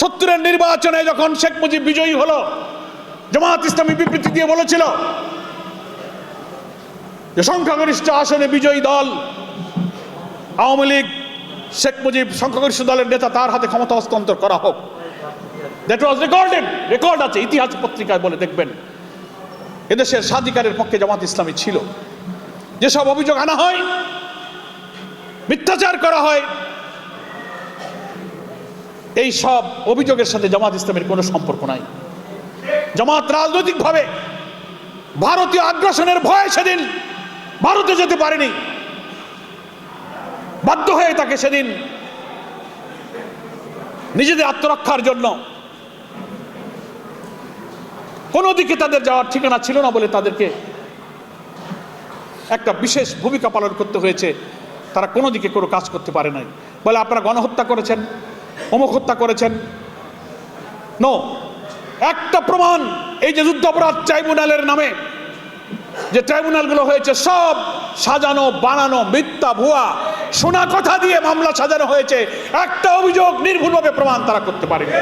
সত্তরের নির্বাচনে যখন শেখ মুজিব বিজয়ী হলো জামাত ইসলামী বিবৃতি দিয়ে বলেছিল যে সংখ্যাগরিষ্ঠ আসনে বিজয়ী দল, আওয়ামী লীগ, শেখ মুজিব সংখ্যাগরিষ্ঠ দলের নেতা, তার হাতে ক্ষমতা হস্তান্তর করা হোক। দ্যাট ওয়াজ রেকর্ডেড রেকর্ড আছে, ইতিহাস পত্রিকায় বলে দেখবেন। এদেশের স্বাধিকারের পক্ষে জামাত ইসলামী ছিল। যেসব অভিযোগ আনা হয়, মিথ্যাচার করা হয় এই সব অভিযোগের সাথে জামাত ইসলামের কোনো সম্পর্ক নাই। জামাত রাজনৈতিকভাবে ভারতীয় আগ্রাসনের ভয়ে সেদিন ভারতে যেতে পারেনি। বাধ্য হয়ে তাকে সেদিন নিজেদের আত্মরক্ষার জন্য কোনো দিকে তাদের যাওয়ার ঠিকানা ছিল না বলে তাদেরকে একটা বিশেষ ভূমিকা পালন করতে হয়েছে। তারা কোনো দিকে কোনো কাজ করতে পারে নাই। বলে আপনারা গণহত্যা করেছেন। হত্যা করেছেন। নো একটা প্রমাণ এই যে যুদ্ধাপরাধ ট্রাইব্যুনালের নামে, যে ট্রাইব্যুনালগুলো হয়েছে সব সাজানো, বানানো, মিথ্যা, ভুয়া শোনা কথা দিয়ে মামলা সাজানো হয়েছে। একটা অভিযোগ নির্ভুলভাবে প্রমাণ তারা করতে পারেনি।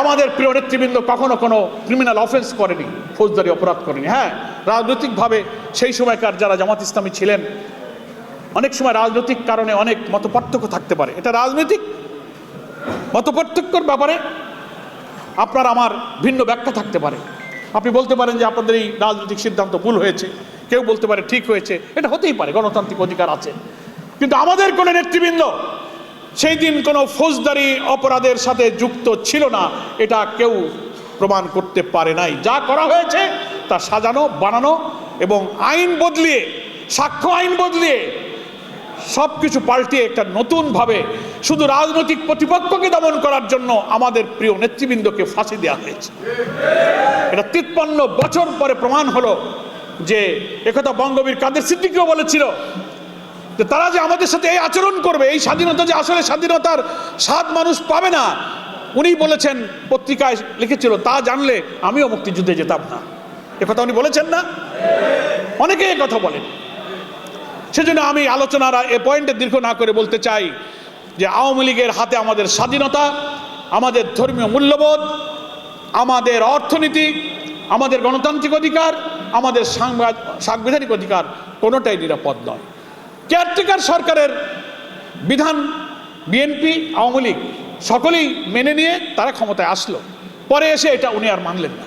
আমাদের প্রিয় নেতৃবৃন্দ কখনো কোনো ক্রিমিনাল অফেন্স করেনি, ফৌজদারি অপরাধ করেনি। হ্যাঁ রাজনৈতিকভাবে সেই সময়কার যারা জামাত ইসলামী ছিলেন, অনেক সময় রাজনৈতিক কারণে অনেক মতপার্থক্য থাকতে পারে। এটা রাজনৈতিক মতপার্থক্যর ব্যাপারে আপনার আমার ভিন্ন ব্যাখ্যা থাকতে পারে। আপনি বলতে পারেন যে আপনাদের এই রাজনৈতিক সিদ্ধান্ত ভুল হয়েছে। কেউ বলতে পারে ঠিক হয়েছে। এটা হতেই পারে, গণতান্ত্রিক অধিকার আছে। কিন্তু আমাদের কোনো নেতৃবৃন্দ সেই দিন কোনো ফৌজদারি অপরাধের সাথে যুক্ত ছিল না। এটা কেউ প্রমাণ করতে পারে নাই। যা করা হয়েছে তা সাজানো, বানানো এবং আইন বদলিয়ে, সাক্ষ্য আইন বদলিয়ে সব কিছু পাল্টিয়ে একটা নতুনভাবে শুধু রাজনৈতিক প্রতিপক্ষকে দমন করার জন্য আমাদের প্রিয় নেতৃবৃন্দকে ফাঁসি দেওয়া হয়েছে। এটা তিপ্পান্ন বছর পরে প্রমাণ হলো যে একথা বঙ্গবীর কাদের সিদ্দিকও বলেছিল যে তারা যে আমাদের সাথে এই আচরণ করবে, এই স্বাধীনতা যে আসলে স্বাধীনতার স্বাদ মানুষ পাবে না, উনি বলেছেন, পত্রিকায় লিখেছিল, তা জানলে আমিও মুক্তিযুদ্ধে যেতাম না। একথা উনি বলেছেন না? অনেকে কথা বলেন। সেজন্য আমি আলোচনার এ পয়েন্টে দীর্ঘ না করে বলতে চাই যে আওয়ামী লীগের হাতে আমাদের স্বাধীনতা, আমাদের ধর্মীয় মূল্যবোধ, আমাদের অর্থনীতি, আমাদের গণতান্ত্রিক অধিকার, আমাদের সাংবিধানিক অধিকার কোনোটাই নিরাপদ নয়। কেয়ারটেকার সরকারের বিধান বিএনপি আওয়ামী লীগ সকলেই মেনে নিয়ে তারা ক্ষমতায় আসলো। পরে এসে এটা উনি আর মানলেন না।